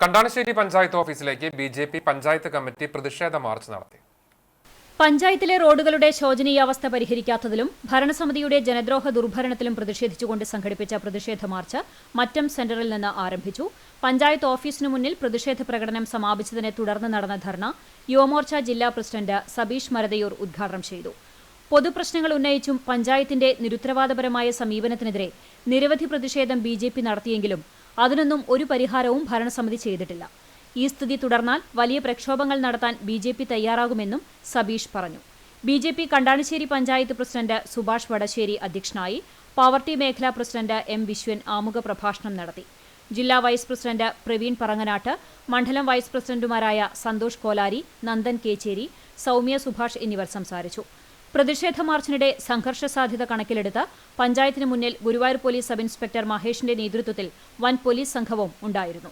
കണ്ടാണശ്ശേരി പഞ്ചായത്ത് ഓഫീസിലേക്ക് B J P panchayat committee പ്രതിഷേധ march നടത്തി. പഞ്ചായത്തിലെ റോഡുകളുടെ ശോചനീയാവസ്ഥ പരിഹരിക്കാത്തതിലും ഭരണസമിതിയുടെ ജനദ്രോഹ ദുർഭരണത്തിലും പ്രതിഷേധിച്ചുകൊണ്ട് സംഘടിപ്പിച്ച പ്രതിഷേധ മാർച്ച് മറ്റം സെന്ററിൽ നിന്ന് ആരംഭിച്ചു. പഞ്ചായത്ത് ഓഫീസിനു മുന്നിൽ പ്രതിഷേധ പ്രകടനം സമാപിച്ചതിനെ തുടർന്ന് നടന്ന ധർണ യുവമോർച്ച ജില്ലാ പ്രസിഡന്റ് സബീഷ് മരതയൂർ ഉദ്ഘാടനം ചെയ്തു. പൊതുപ്രശ്നങ്ങൾ ഉന്നയിച്ചും പഞ്ചായത്തിന്റെ നിരുത്തരവാദപരമായ സമീപനത്തിനെതിരെ നിരവധി പ്രതിഷേധം ബി നടത്തിയെങ്കിലും അതിനൊന്നും ഒരു പരിഹാരവും ഭരണസമിതി ചെയ്തിട്ടില്ല. ഈ സ്ഥിതി തുടർന്നാൽ വലിയ പ്രക്ഷോഭങ്ങൾ നടത്താൻ ബി ജെ പി തയ്യാറാകുമെന്നും സബീഷ് പറഞ്ഞു. B J P Kandanassery panchayat president Subhash Vadassery അധ്യക്ഷനായി പാവർട്ടി മേഖലാ പ്രസിഡന്റ് എം വിശ്വൻ ആമുഖ പ്രഭാഷണം നടത്തി. ജില്ലാ വൈസ് പ്രസിഡന്റ് പ്രവീൺ പറങ്ങനാട്ട് മണ്ഡലം വൈസ് പ്രസിഡന്റുമാരായ സന്തോഷ് കോലാരി നന്ദൻ കേച്ചേരി സൗമ്യ സുഭാഷ് എന്നിവർ സംസാരിച്ചു. പ്രതിഷേധ മാർച്ചിനിടെ സംഘർഷ സാധ്യത കണക്കിലെടുത്ത് പഞ്ചായത്തിന് മുന്നിൽ ഗുരുവായൂർ പോലീസ് സബ് ഇൻസ്പെക്ടർ മഹേഷിന്റെ നേതൃത്വത്തിൽ വൻ പോലീസ് സംഘവും ഉണ്ടായിരുന്നു